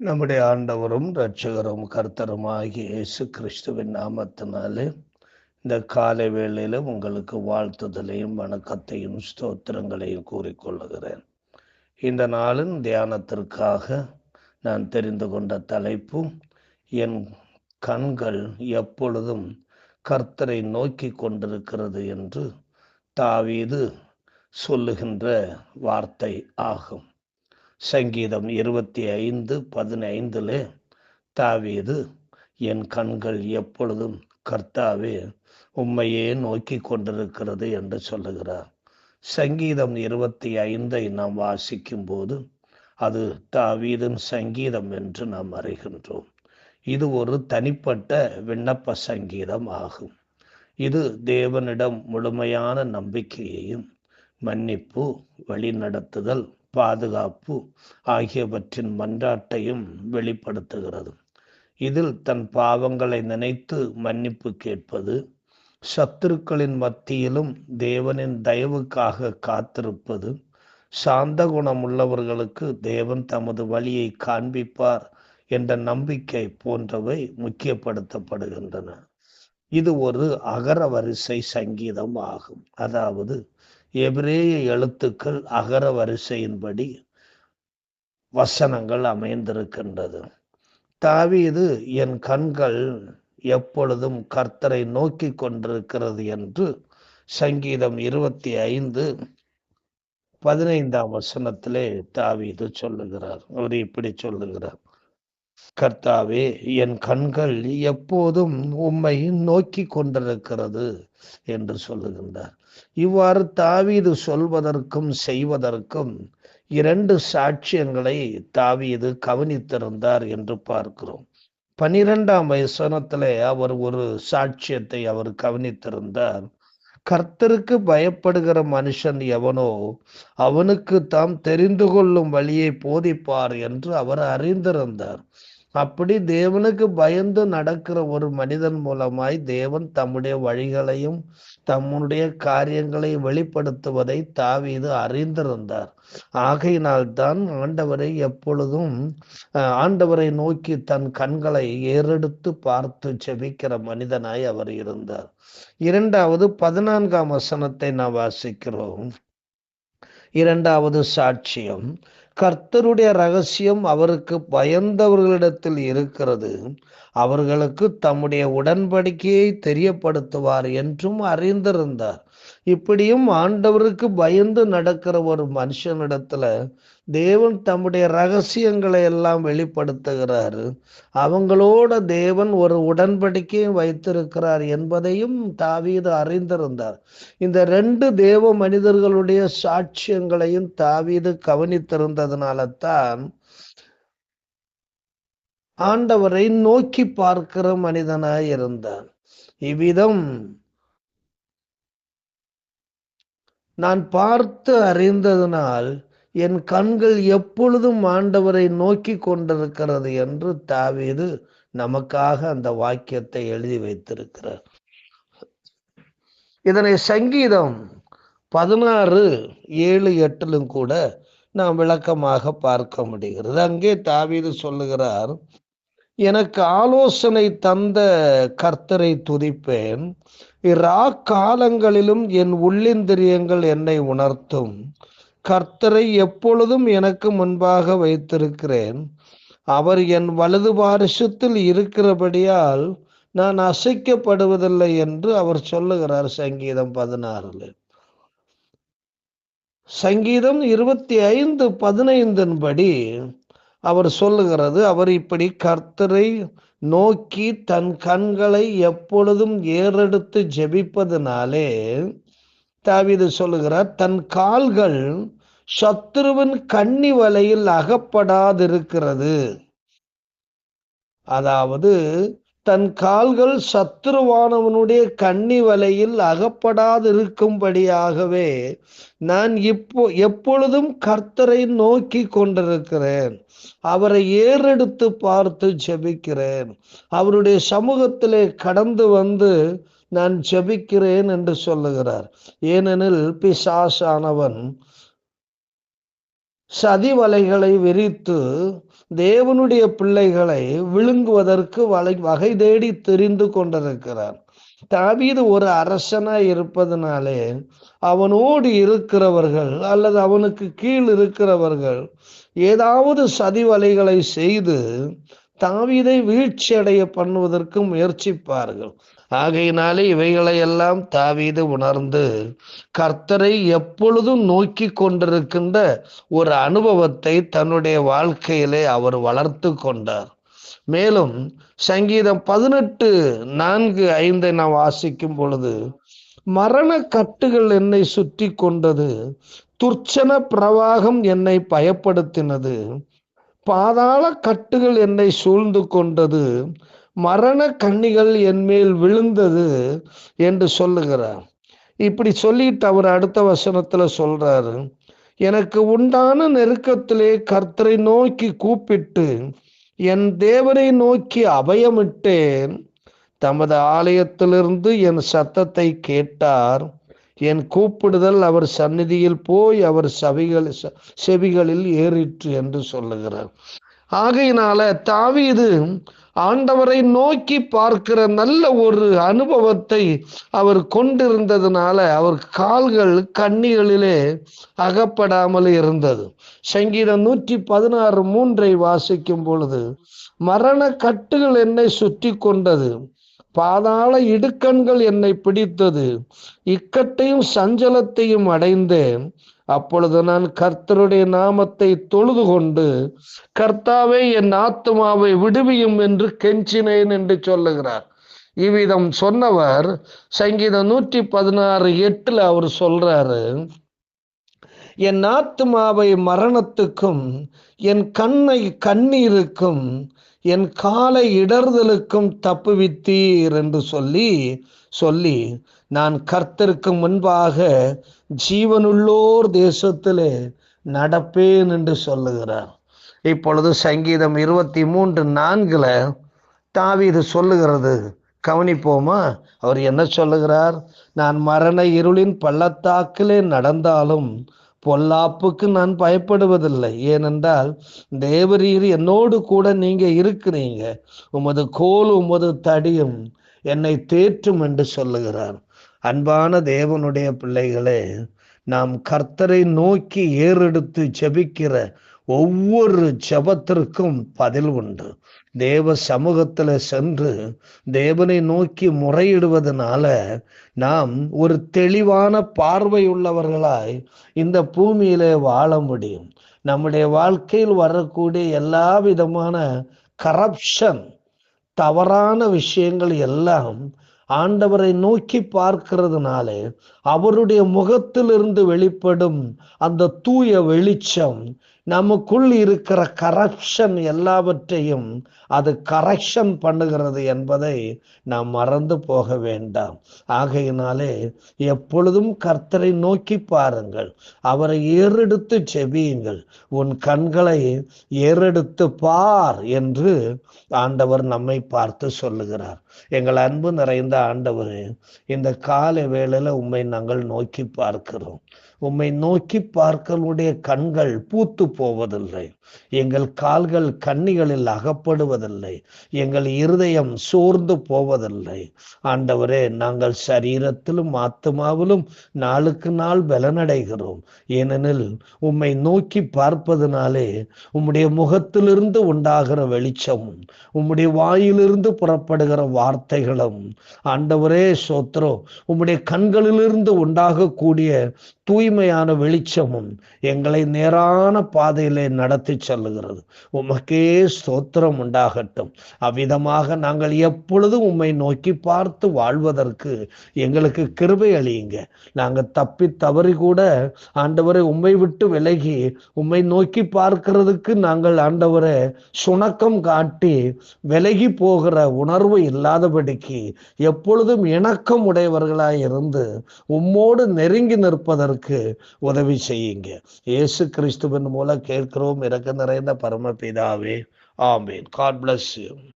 நம்முடைய ஆண்டவரும் இரட்சகரும் கர்த்தருமாகிய இயேசு கிறிஸ்துவின் நாமத்தினாலே இந்த காலை வேளையில் உங்களுக்கு வாழ்த்துதலையும் வணக்கத்தையும் ஸ்தோத்திரங்களையும் கூறிக்கொள்ளுகிறேன். இந்த நாளின் தியானத்திற்காக நான் தெரிந்து கொண்ட தலைப்பு என் கண்கள் எப்பொழுதும் கர்த்தரை நோக்கி கொண்டிருக்கிறது என்று தாவீது சொல்லுகின்ற வார்த்தை ஆகும். சங்கீதம் இருபத்தி ஐந்து பதினைந்துல தாவீது என் கண்கள் எப்பொழுதும் கர்த்தாவே உண்மையே நோக்கி கொண்டிருக்கிறது என்று சொல்லுகிறார். சங்கீதம் இருபத்தி ஐந்தை நாம் வாசிக்கும் போது அது தாவீதின் சங்கீதம் என்று நாம் அறிகின்றோம். இது ஒரு தனிப்பட்ட விண்ணப்ப சங்கீதம் ஆகும். இது தேவனிடம் முழுமையான நம்பிக்கையையும் மன்னிப்பு வழிநடத்துதல் பாதுகாப்பு ஆகியவற்றின் மன்றாட்டையும் வெளிப்படுத்துகிறது. இதில் தன் பாவங்களை நினைத்து மன்னிப்பு கேட்பது சத்துருக்களின் மத்தியிலும் தேவனின் தயவுக்காக காத்திருப்பது சாந்த குணமுள்ளவர்களுக்கு தேவன் தமது வழியை காண்பிப்பார் என்ற நம்பிக்கை போன்றவை முக்கியப்படுத்தப்படுகின்றன. இது ஒரு அகர வரிசை சங்கீதம் ஆகும். அதாவது எபிரேய எழுத்துக்கள் அகர வரிசையின்படி வசனங்கள் அமைந்திருக்கின்றது. தாவீது என் கண்கள் எப்பொழுதும் கர்த்தரை நோக்கி கொண்டிருக்கிறது என்று சங்கீதம் இருபத்தி ஐந்து பதினைந்தாம் வசனத்திலே தாவீது சொல்லுகிறார். அவர் இப்படி சொல்லுகிறார். கர்த்தாவே என் கண்கள் எப்போதும் உம்மை நோக்கி கொண்டிருக்கிறது என்று சொல்லுகின்றார். இவ்வாறு தாவீது சொல்வதற்கும் செய்வதற்கும் இரண்டு சாட்சியங்களை தாவீது கவனித்திருந்தார் என்று பார்க்கிறோம். பனிரெண்டாம் வயசனத்திலே அவர் ஒரு சாட்சியத்தை அவர் கவனித்திருந்தார். கர்த்தருக்கு பயப்படுகிற மனுஷன் எவனோ அவனுக்கு தாம் தெரிந்து கொள்ளும் வழியை போதிப்பார் என்று அவர் அறிந்திருந்தார். அப்படி தேவனுக்கு பயந்து நடக்கிற ஒரு மனிதன் மூலமாய் தேவன் தம்முடைய வழிகளையும் தம்முடைய காரியங்களை வெளிப்படுத்துவதை தாவீது அறிந்திருந்தார். ஆகையினால் தான் ஆண்டவரை எப்பொழுதும் ஆண்டவரை நோக்கி தன் கண்களை ஏறெடுத்து பார்த்து செபிக்கிற மனிதனாய் அவர் இருந்தார். இரண்டாவது பதினான்காம் வசனத்தை நாம் வாசிக்கிறோம். இரண்டாவது சாட்சியம். கர்த்தருடைய ரகசியம் அவருக்கு பயந்தவர்களிடத்தில் இருக்கிறது. அவர்களுக்கு தம்முடைய உடன்படிக்கையை தெரியப்படுத்துவார் என்றும் அறிந்திருந்தார். இப்படியும் ஆண்டவருக்கு பயந்து நடக்கிற ஒரு மனுஷனிடத்துல தேவன் தம்முடைய ரகசியங்களை எல்லாம் வெளிப்படுத்துகிறாரு. அவங்களோட தேவன் ஒரு உடன்படிக்கையும் வைத்திருக்கிறார் என்பதையும் தாவீது அறிந்திருந்தார். இந்த ரெண்டு தேவ மனிதர்களுடைய சாட்சியங்களையும் தாவீது கவனித்திருந்ததுனால தான் ஆண்டவரை நோக்கி பார்க்கிற மனிதனாய் இருந்தான் இவ்விதம் நான் பார்த்து அறிந்ததனால் என் கண்கள் எப்பொழுதும் ஆண்டவரை நோக்கி கொண்டிருக்கிறது என்று தாவீது நமக்காக அந்த வாக்கியத்தை எழுதி வைத்திருக்கிறார். இதனை சங்கீதம் பதினாறு ஏழு எட்டிலும் கூட நாம் விளக்கமாக பார்க்க முடிகிறது. அங்கே தாவீது சொல்லுகிறார் எனக்கு ஆலோசனை தந்த கர்த்தரை துதிப்பேன். இரா காலங்களிலும் என் உள்ளிந்திரியங்கள் என்னை உணர்த்தும். கர்த்தரை எப்பொழுதும் எனக்கு முன்பாக வைத்திருக்கிறேன். அவர் என் வலது பாரிசத்தில் இருக்கிறபடியால் நான் அசைக்கப்படுவதில்லை என்று அவர் சொல்லுகிறார் சங்கீதம் பதினாறுல. சங்கீதம் இருபத்தி ஐந்து பதினைந்தின் படி அவர் சொல்லுகிறது அவர் இப்படி கர்த்தரை நோக்கி தன் கண்களை எப்பொழுதும் ஏறெடுத்து ஜெபிப்பதனாலே தாவிது சொல்லுகிறார் தன் கால்கள் சத்ருவின் கண்ணி வலையில் அகப்படாதிருக்கிறது. அதாவது தன் கால்கள் சத்ருவானவனுடைய கண்ணி வலையில் அகப்படாதிருக்கும்படியாகவே நான் இப்போ எப்பொழுதும் கர்த்தரை நோக்கி கொண்டிருக்கிறேன். அவரை ஏறெடுத்து பார்த்து ஜெபிக்கிறேன். அவருடைய சமூகத்திலே கடந்து வந்து நான் ஜெபிக்கிறேன் என்று சொல்லுகிறார். ஏனெனில் பிசாசானவன் சதி வலைகளை விரித்து தேவனுடைய பிள்ளைகளை விழுங்குவதற்கு வலை வகை தேடி தெரிந்து கொண்டிருக்கிறார். தாவீது ஒரு அரசனாய் இருப்பதனாலே அவனோடு இருக்கிறவர்கள் அல்லது அவனுக்கு கீழ் இருக்கிறவர்கள் ஏதாவது சதி வலைகளை செய்து தாவீதை வீழ்ச்சி அடைய பண்ணுவதற்கு முயற்சிப்பார்கள். ஆகையினாலே இவைகளை எல்லாம் தாவீது உணர்ந்து கர்த்தரை எப்பொழுதும் நோக்கி கொண்டிருக்கின்ற ஒரு அனுபவத்தை தன்னுடைய வாழ்க்கையிலே அவர் வளர்த்து கொண்டார். மேலும் சங்கீதம் பதினெட்டு நான்கு ஐந்தை நான் வாசிக்கும் பொழுது மரண கட்டுகள் என்னை சுற்றி கொண்டது துர்ச்சன பிரவாகம் என்னை பயப்படுத்தினது பாதாள கட்டுகள் என்னை சூழ்ந்து கொண்டது மரண கண்ணிகள் என் மேல் விழுந்தது என்று சொல்லுகிறார். இப்படி சொல்லிட்டு அவர் அடுத்த வசனத்துல சொல்றாரு எனக்கு உண்டான நெருக்கத்திலே கர்த்தரை நோக்கி கூப்பிட்டு என் தேவனை நோக்கி அபயமிட்டேன். தமது ஆலயத்திலிருந்து என் சத்தத்தை கேட்டார். என் கூப்பிடுதல் அவர் சந்நிதியில் போய் அவர் சவிகள் செவிகளில் ஏறிற்று என்று சொல்லுகிறார். ஆகையினால தாவீது ஆண்டவரை நோக்கி பார்க்கிற நல்ல ஒரு அனுபவத்தை அவர் கொண்டிருந்ததுனால அவர் கால்கள் கண்ணிகளிலே அகப்படாமல் இருந்தது. சங்கீதம் நூற்றி பதினாறு மூன்றை வாசிக்கும் பொழுது மரண கட்டுகள் என்னை சுற்றி கொண்டது பாதாள இடுக்கண்கள் என்னை பிடித்தது இக்கட்டையும் சஞ்சலத்தையும் அடைந்தேன். அப்பொழுது நான் கர்த்தருடைய நாமத்தை தொழுது கொண்டு கர்த்தாவே என் ஆத்மாவை விடுவியும் என்று கெஞ்சினேன் என்று சொல்லுகிறார். இவ்விதம் சொன்னவர் சங்கீதம் நூற்றி பதினாறு எட்டுல அவர் சொல்றாரு என் ஆத்மாவை மரணத்துக்கும் என் கண்ணை கண்ணீருக்கும் என் காலை இடர்தலுக்கும் தப்புவித்தீர் என்று சொல்லி சொல்லி நான் கர்த்தருக்கு முன்பாக ஜீவனுள்ளோர் தேசத்திலே நடப்பேன் என்று சொல்லுகிறார். இப்பொழுது சங்கீதம் இருபத்தி மூன்று நான்குல இது சொல்லுகிறது. கவனிப்போமா? அவர் என்ன சொல்லுகிறார்? நான் மரண இருளின் பள்ளத்தாக்கிலே நடந்தாலும் பொல்லாப்புக்கு நான் பயப்படுவதில்லை. ஏனென்றால் தேவரீர் என்னோடு கூட நீங்க இருக்கிறீங்க. உமது கோல் உமது தடியும் என்னை தேற்றும் என்று சொல்லுகிறார். அன்பான தேவனுடைய பிள்ளைகளே நாம் கர்த்தரை நோக்கி ஏறெடுத்து ஜெபிக்கிற ஒவ்வொரு ஜபத்திற்கும் பதில் உண்டு. தேவ சமூகத்துல சென்று தேவனை நோக்கி முறையிடுவதனால நாம் ஒரு தெளிவான பார்வை உள்ளவர்களாய் இந்த பூமியிலே வாழ முடியும். நம்முடைய வாழ்க்கையில் வரக்கூடிய எல்லா விதமான கரப்ஷன் தவறான விஷயங்கள் எல்லாம் ஆண்டவரை நோக்கி பார்க்கிறதுனாலே அவருடைய முகத்திலிருந்து வெளிப்படும் அந்த தூய வெளிச்சம் நமக்குள் இருக்கிற கரப்ஷன் எல்லாவற்றையும் அது கரெக்ஷன் பண்ணுகிறது என்பதை நாம் மறந்து போக வேண்டாம். ஆகையினாலே எப்பொழுதும் கர்த்தரை நோக்கி பாருங்கள். அவரை ஏறெடுத்து செவியுங்கள் உன் கண்களை ஏறெடுத்து பார் என்று ஆண்டவர் நம்மை பார்த்து சொல்லுகிறார். எங்கள் அன்பு நிறைந்த ஆண்டவர் இந்த காலை வேளையில உண்மை நாங்கள் நோக்கி பார்க்கிறோம். உம்மை நோக்கி பார்க்கலுடைய கண்கள் பூத்து போவதில்லை. எங்கள் கால்கள் கண்ணிகளில் அகப்படுவதில்லை. எங்கள் இருதயம் சோர்ந்து போவதில்லை. ஆண்டவரே நாங்கள் சரீரத்திலும் ஆத்மாவிலும் நாளுக்கு நாள் பலனடைகிறோம். ஏனெனில் உம்மை நோக்கி பார்ப்பதனாலே உம்முடைய முகத்திலிருந்து உண்டாகிற வெளிச்சமும் உம்முடைய வாயிலிருந்து புறப்படுகிற வார்த்தைகளும் ஆண்டவரே சோத்ரோ உம்முடைய கண்களிலிருந்து உண்டாகக்கூடிய தூய்மையான வெளிச்சமும் எங்களை நேரான பாதையிலே நடத்தி செல்லுகிறது. உமக்கே ஸ்தோத்திரம் உண்டாகட்டும். அவ்விதமாக நாங்கள் எப்பொழுதும் உம்மை நோக்கி பார்த்து வாழ்வதற்கு எங்களுக்கு கிருபை அழியுங்க நாங்கள் தப்பி தவறி கூட ஆண்டவரை உம்மை விட்டு விலகி உம்மை நோக்கி பார்க்கிறதுக்கு நாங்கள் ஆண்டவரை சுணக்கம் காட்டி விலகி போகிற உணர்வு இல்லாதபடிக்கு எப்பொழுதும் இணக்கம் உடையவர்களாய் இருந்து உம்மோடு நெருங்கி நிற்பதற்கு உதவி செய்யுங்க. இயேசு கிறிஸ்துவின் மூலம் கேட்கிறோம் இறக்க நிறைந்த பரமபிதாவே. ஆமீன். God bless you